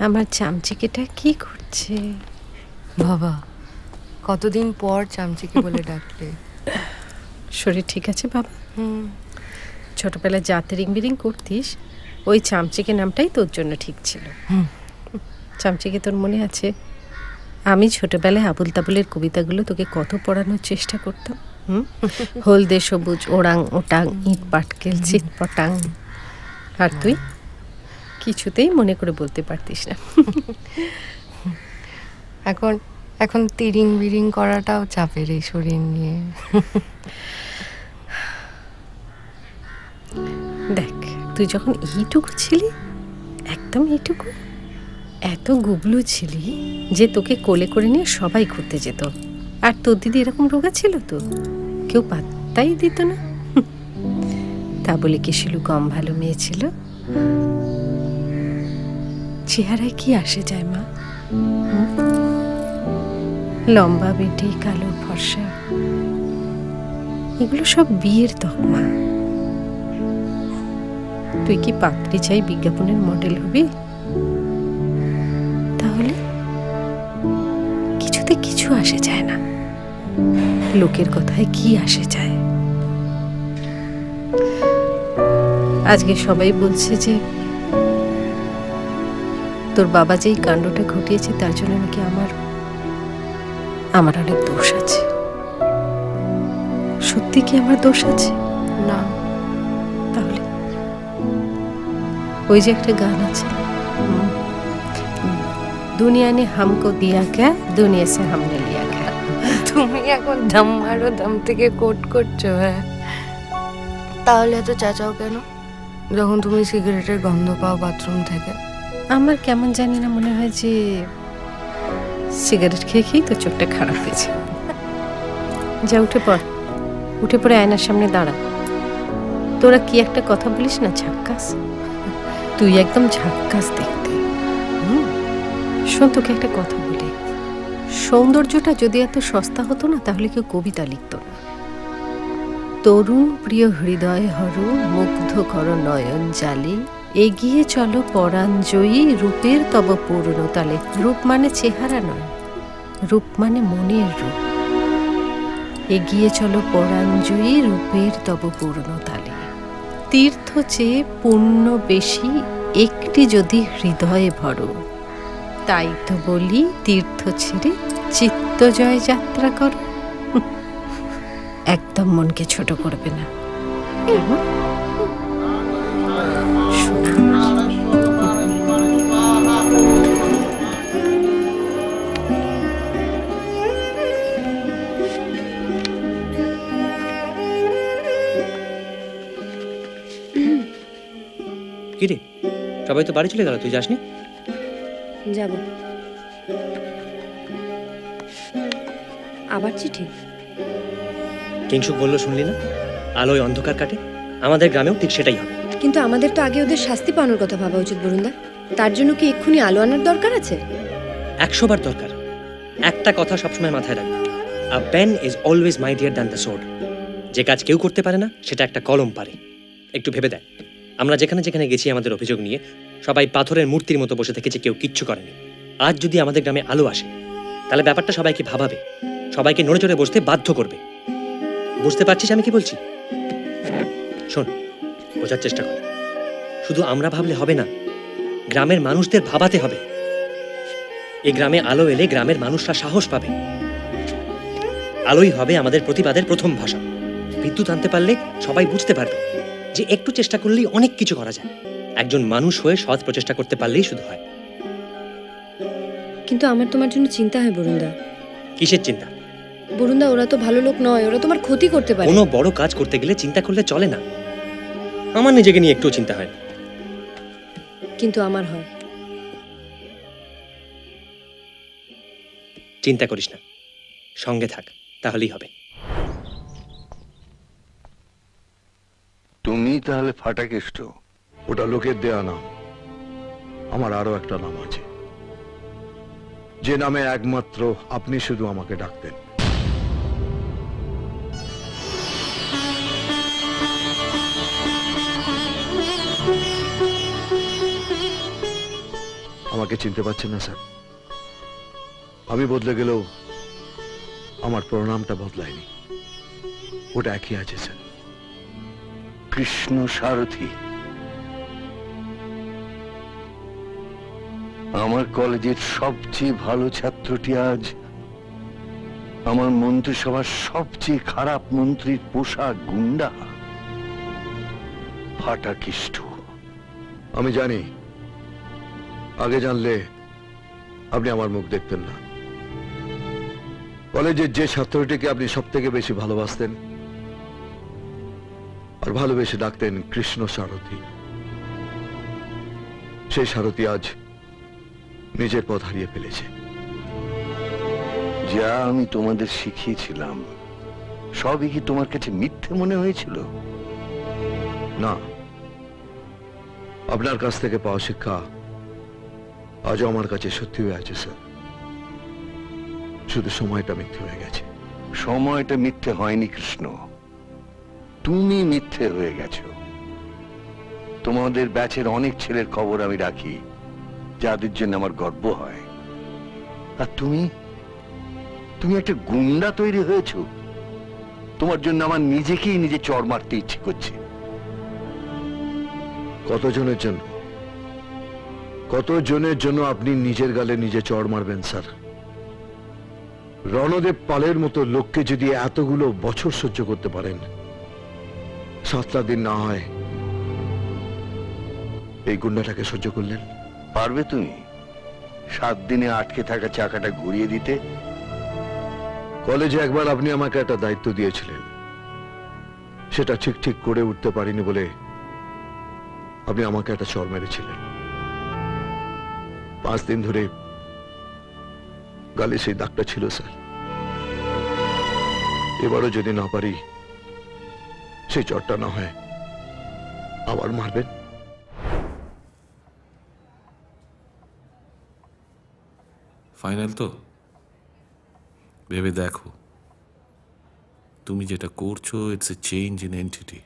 আমার চামচিকেটা কি করছে? বাবা কতদিন পর চামচিকে বলে ডাকলে? শরীর ঠিক আছে বাবা? হুম। ছোটবেলায় যাতে রিং বিরিং করতিস ওই চামচিকে নামটাই তোর জন্য ঠিক ছিল। চামচিকে তোর মনে আছে? আমি ছোটবেলায় আবুল তাবুলের কবিতাগুলো তোকে কত পড়ানোর চেষ্টা করতাম হুম? হলদে সবুজ ওড়াং ওটাং ইট পাটকেল চিট পটাং আর তুই? কিছুতেই মনে করে বলতে পারতিস না। এখন এখন তিরিং বিরিং করাটাও চাপের এই শরীর নিয়ে। দেখ তুই যখন এইটুকু ছিলি একদম এইটুকু এত গুবলু ছিলি যে তোকে কোলে করে নিয়ে সবাই ঘুরতে যেত। আর তোর দিদি এরকম রোগা ছিল তো কেউ পাত্তাই দিত না। তা বলে কি শিলু কম ভালো মেয়ে ছিল? চেহারায় কি আসে যায়, মা? লম্বা বেটি, কালো ফর্সা। এগুলো সব বিয়ের তকমা তুই কি পাত্রী চাই বিজ্ঞাপনের মডেল হবি? তাহলে কিছুতে কিছু আসে যায় না। লোকের কথায় কি আসে যায়? আজকে সবাই বলছে যে তোর বাবা যেই কাণ্ডটা ঘটিয়েছে, তার জন্য নাকি আমার আমার অনেক দোষ আছে। সত্যি কি আমার দোষ আছে? না। তাহলে? ওই যে একটা গান আছে। দুনিয়া নে হামকো দিয়া ক্যা দুনিয়া সে হামনে লিয়া ক্যা তুমি এখন দম মারো দম থেকে কোট করছ হ্যাঁ। তাহলে এত চাচাও কেন? যখন তুমি সিগারেটের গন্ধ পাও বাথরুম থেকে। আমার কেমন জানি না মনে হয় যে সিগারেট খেয়ে খেয়েই তো চোখটা খারাপ হয়েছে। যা, উঠে পড়। উঠে পড়ে আয়নার সামনে দাঁড়া। তোরা কি একটা কথা বলিস না, ঝাক্কাস? তুই একদম ঝাক্কাস দেখতে। শোন, তোকে একটা কথা বলি। সৌন্দর্যটা যদি এত সস্তা হতো না, তাহলে কেউ কবিতা লিখতো না। তরুণ প্রিয় হৃদয় হর, মুগ্ধ কর নয়ন জালি। এগিয়ে চলো পরাঞ্জয়ী রূপের তব পূর্ণতালে। রূপ মানে চেহারা নয়, রূপ মানে মনের রূপ। এগিয়ে চলো পরাঞ্জয়ী রূপের তব পূর্ণতালে। তীর্থ চেয়ে পুণ্য বেশি, একটি যদি হৃদয়ে ভরো। তাই তো বলি তীর্থ ছেড়ে চিত্তজয় যাত্রা করো। একদম মনকে ছোট করবে না। কেমন শোনা কি রে? সবাই তো বাড়ি চলে গেল তুই যাসনি? যাব। আবার চিঠি? কিংসুক বলল শুনলি না? আলোয় অন্ধকার কাটে। আমাদের গ্রামেও ঠিক সেটাই হবে। কিন্তু আমাদের তো আগে ওদের শাস্তি পাওয়ানোর কথা ভাবা উচিত, বরুণদা। তার জন্য কি এক্ষুনি আলো আনার দরকার আছে? একশোবার দরকার। একটা কথা সবসময় মাথায় রাখবি। A pen is always mightier than the sword যে কাজ কেউ করতে পারে না, সেটা একটা কলম পারে। একটু ভেবে দেয় আমরা যেখানে যেখানে গেছি আমাদের অভিযোগ নিয়ে, সবাই পাথরের মূর্তির মতো বসে থেকেছে, কেউ কিচ্ছু করেনি। আজ যদি আমাদের গ্রামে আলো আসে, তাহলে ব্যাপারটা সবাইকে ভাবাবে? সবাইকে নড়ে চড়ে বসতে বাধ্য করবে। বুঝতে পারছিস আমি কি বলছি? শোন বোঝার চেষ্টা কর। শুধু আমরা ভাবলে হবে না গ্রামের মানুষদের ভাবাতে হবে। এই গ্রামে আলো এলে গ্রামের মানুষরা সাহস পাবে। আলোই হবে আমাদের প্রতিবাদের প্রথম ভাষা। বিদ্যুৎ আনতে পারলে সবাই বুঝতে পারবে যে একটু চেষ্টা করলেই অনেক কিছু করা যায়। একজন মানুষ হয়ে সৎ প্রচেষ্টা করতে পারলেই শুধু হয়। কিন্তু আমার তোমার জন্য চিন্তা হয় বরুণদা। কিসের চিন্তা? বরুণদা ওরা তো ভালো লোক নয় ওরা তোমার ক্ষতি করতে পারে। কোনো বড় কাজ করতে গেলে চিন্তা করলে চলে না। আমার নিজেকে নিয়ে একটু চিন্তা হয়। কিন্তু আমার হয়। চিন্তা করিস না। সঙ্গে থাক তাহলেই হবে। তুমি তাহলে ফাটাকেষ্ট ওটা লোকের দেয়া নাম। আমার আরও একটা নাম আছে। যে নামে একমাত্র আপনি শুধু আমাকে ডাকতেন। আমাকে চিনতে পারছেন না স্যার। আমি বদলে গেলেও আমার প্রণামটা বদলায়নি। ওটা একই আছে স্যার। কৃষ্ণ সারথী আমার কলেজের সবচেয়ে ভালো ছাত্রটি আজ আমার মন্ত্রিসভার সবচেয়ে খারাপ মন্ত্রীর পোশাক গুন্ডা ফাটা কিষ্ট আমি জানি আগে জানলে আপনি আমার মুখ দেখতেন না। কলেজের যে ছাত্রটিকে আপনি সব থেকে বেশি ভালোবাসতেন আর ভালোবেসে ডাকতেন কৃষ্ণ সারথী। সেই সারথী আজ নিজের পথ হারিয়ে ফেলেছে। যা আমি তোমাদের শিখিয়েছিলাম সবই কি তোমার কাছে মিথ্যে মনে হয়েছিল? না। আপনার কাছ থেকে পাওয়া শিক্ষা আজও আমার কাছে সত্যি হয়ে আছে স্যার। শুধু সময়টা মিথ্যে হয়ে গেছে। সময়টা মিথ্যে হয়নি কৃষ্ণ। তুমি মিথ্যে হয়ে গেছো। তোমাদের ব্যাচের অনেক ছেলের খবর আমি রাখি যাদের জন্য আমার গর্ব হয়। আর তুমি? তুমি একটা গুন্ডা তৈরি হয়েছো। তোমার জন্য আমার নিজেকেই নিজে চড় মারতে ইচ্ছে করছে। কতজনের জন্য? কতজনের জন্য আপনি নিজের গালে নিজে চড় মারবেন স্যার? রণদেব পালের মতো লোককে যদি এতগুলো বছর সহ্য করতে পারেন সাতটা দিন না হয় এই গুন্ডাটাকে সহ্য করলেন। পারবে তুমি? সাত দিনে আটকে থাকা চাকাটা ঘুরিয়ে দিতে? কলেজে একবার আপনি আমাকে একটা দায়িত্ব দিয়েছিলেন। সেটা ঠিক ঠিক করে উঠতে পারিনি বলে আপনি আমাকে একটা চর মেরেছিলেন। পাঁচ দিন ধরে গালে সেই দাগটা ছিল, স্যার। এবারও যদি না পারি, সেই চরটা না হয়, আবার মারবেন। ফাইনাল তো? ভেবে দেখো। তুমি যেটা করছ it's a change in entity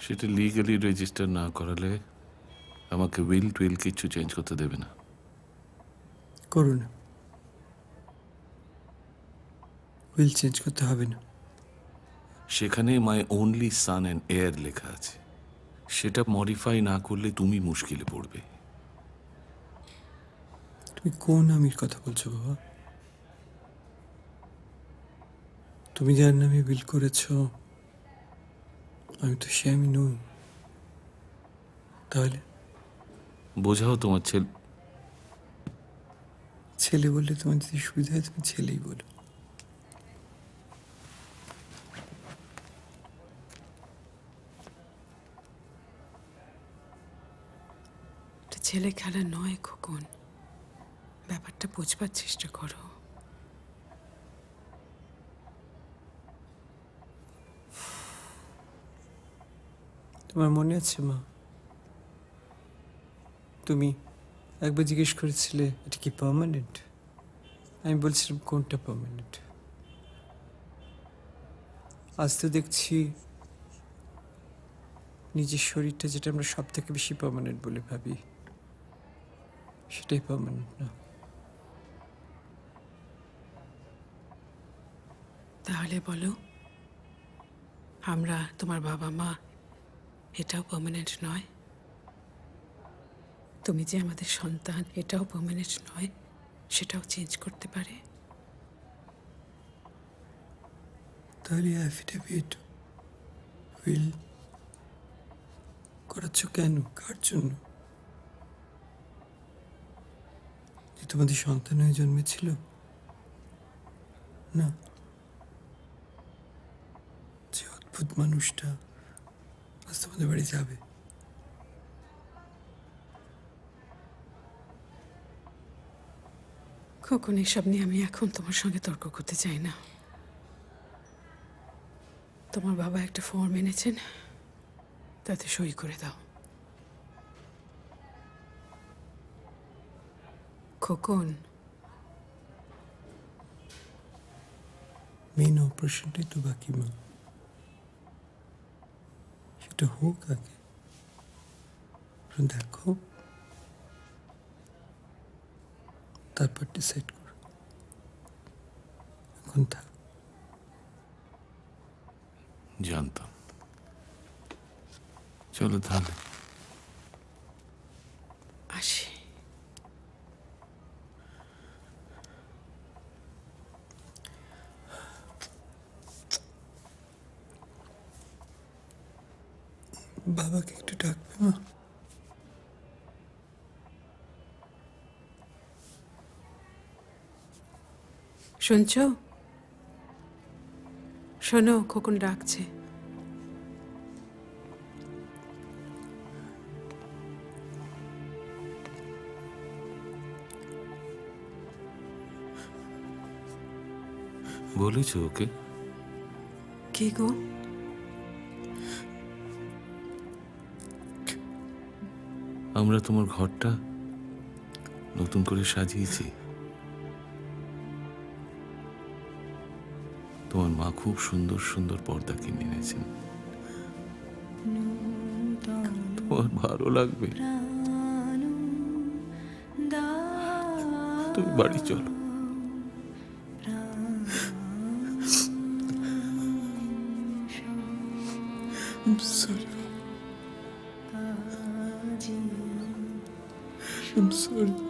সেটা লিগালি রেজিস্টার না করালে আমাকে উইল টুইল কিছু চেঞ্জ করতে দেবে না। করুন। উইল চেঞ্জ করতে হবে না। সেখানে my only son and heir লেখা আছে। সেটা মডিফাই না করলে তুমি মুশকিলে পড়বে। তুমি কোন আমির কথা বলছো বাবা? তুমি যার নামে বিল করেছ। আমি তো সে আমি নই। তাহলে? বোঝাও তোমার ছেলে। ছেলে বললে তোমার যদি সুবিধা হয় তুমি ছেলেই বলো। ছেলে খেলা নয় খোকন। ব্যাপারটা বুঝবার চেষ্টা করো। তোমার মনে আছে মা? তুমি একবার জিজ্ঞেস করেছিলে, এটা কি পার্মানেন্ট আমি বলছিলাম, কোনটা পার্মানেন্ট আজ তো দেখছি নিজের শরীরটা যেটা আমরা সব থেকে বেশি পার্মানেন্ট বলে ভাবি, সেটাই পার্মানেন্ট না। তাহলে বলো, আমরা তোমার বাবা মা এটাও পার্মানেন্ট নয়? তুমি যে আমাদের সন্তান, এটাও পার্মানেন্ট নয়, সেটাও চেঞ্জ করতে পারে। তাহলে অ্যাফিডেভিট উইল করাচ্ছ কেন? কার জন্য? যে তোমাদের সন্তান হয়ে জন্মেছিল? না। যে অদ্ভুত মানুষটা আজ তোমাদের বাড়ি যাবে। খোকন এসব নিয়ে আমি এখন তোমার সঙ্গে তর্ক করতে চাই না? তোমার বাবা একটা ফর্ম এনেছেন, তাতে সই করে দাও। খোকন মেন অপারেশনটাই তো বাকি, মা। সেটা হোক আগে। দেখো। তারপর ডিসাইড কর। এখন থাক। জানতাম। চলো তাহলে। আসি বাবাকে একটু ডাকবে মা শুনছো? শোনো খোকন ডাকছে। বলেছ ওকে। কি গো? আমরা তোমার ঘরটা নতুন করে সাজিয়েছি। তোমার মা খুব সুন্দর সুন্দর পর্দা কিনে এনেছেন তোমার ভালো লাগবে তুমি বাড়ি চলো I'm sorry. I'm sorry.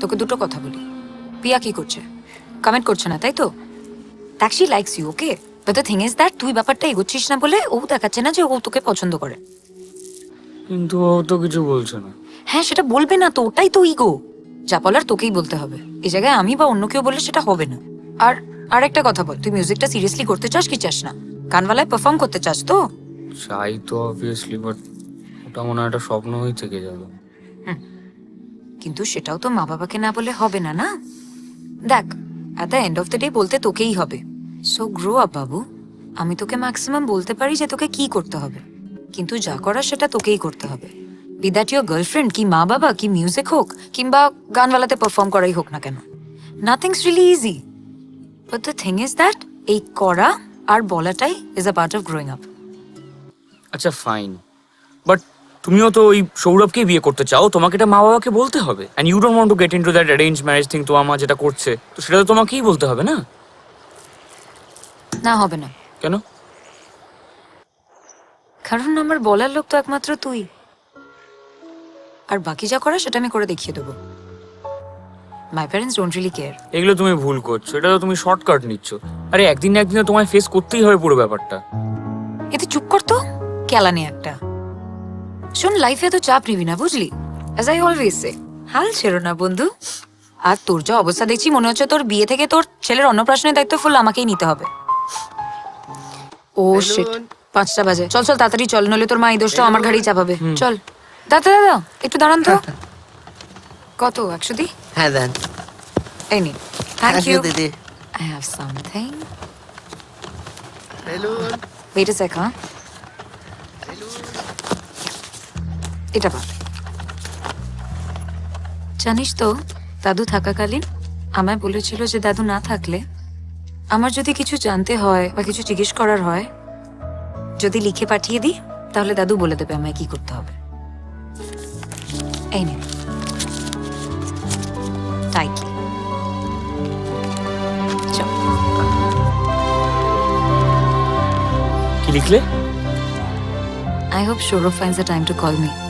তোকে দুটো কথা বলি। পিয়া কি করছে? কমেন্ট করছে না তাই তো? That she likes you okay but the thing is that তুই ব্যাপারটা এগোচ্ছিস না বলে ও দেখাচ্ছে না যে ও তোকে পছন্দ করে। কিন্তু ও তো কিছু বলছে না। হ্যাঁ সেটা বলবে না তো ওটাই তো ইগো যা বলার তোকেই বলতে হবে। এই জায়গায় আমি বা অন্য কেউ বললে সেটা হবে না। আর আর একটা কথা বল তুই মিউজিকটা সিরিয়াসলি করতে চাস কি চাস না? গানওয়ালায় পারফর্ম করতে চাস তো? চাই তো অবভিয়াসলি বাট ওটা মনে হয় একটা স্বপ্ন হয়ে থেকে যাবে কিন্তু সেটাও তো মা বাবাকে না বলে হবে না না? দেখ at the end of the day বলতে তোকেই হবে। সো গ্রো আপ বাবু। আমি তোকে ম্যাক্সিমাম বলতে পারি যে তোকে কি করতে হবে। কিন্তু যা করার সেটা তোকেই করতে হবে। বি দ্যাট ইউর গার্লফ্রেন্ড কি মা বাবা, কি মিউজিক হোক, কিংবা গানওয়ালাতে পারফর্ম করাই হোক না কেন। Nothing's really easy but the thing is that এই করা আর বলাটাই is a part of growing up আচ্ছা ফাইন বাট তুমিও তো ওই সৌরভকেই বিয়ে করতে চাও তোমাকে এটা মা বাবাকে বলতে হবে। And you don't want to get into that arrange marriage thing তোমার মা যেটা করছে তো সেটা তো তোমাকেই বলতে হবে না? না হবে না। কেন? কারণ আমার বলার লোক তো একমাত্র তুই। আর বাকি যা করা সেটা আমি করে দেখিয়ে দেবো। My parents don't really care এগুলো তুমি ভুল করছ এটা তো তুমি শর্টকাট নিচ্ছ। আরে একদিন না একদিন তো তোমায় ফেস করতেই হবে পুরো ব্যাপারটা। এতে চুপ কর তো কেলানি একটা। শোন লাইফে তো চাপ নিবি না বুঝলি? অ্যাজ আই অলওয়েজ সে হাল ছেড়ো না বন্ধু। আর তোর যা অবস্থা দেখছি মনে হচ্ছে তোর বিয়ে থেকে তোর ছেলের অন্নপ্রাশনের দায়িত্ব ফুল আমাকেই নিতে হবে। ও শিট পাঁচটা বাজে। চল চল তাড়াতাড়ি চল নইলে তোর মা এই দোষটা আমার ঘাড়েই চাপাবে। চল। দাদা দাদা একটু দাঁড়ান তো। কত একশো দি হ্যাঁ দেন। এই নি। থ্যাংক ইউ দিদি। I have something. Balloon Wait a sec, এটা পা জানিস তো দাদু থাকাকালীন আমায় বলেছিল যে দাদু না থাকলে আমার যদি কিছু জানতে হয় বা কিছু জিজ্ঞেস করার হয় যদি লিখে পাঠিয়ে দিই তাহলে দাদু বলে দেবে আমায় কি করতে হবে। এই নে। টাইটলি কি লিখলে? I hope Shoro finds the time to call me.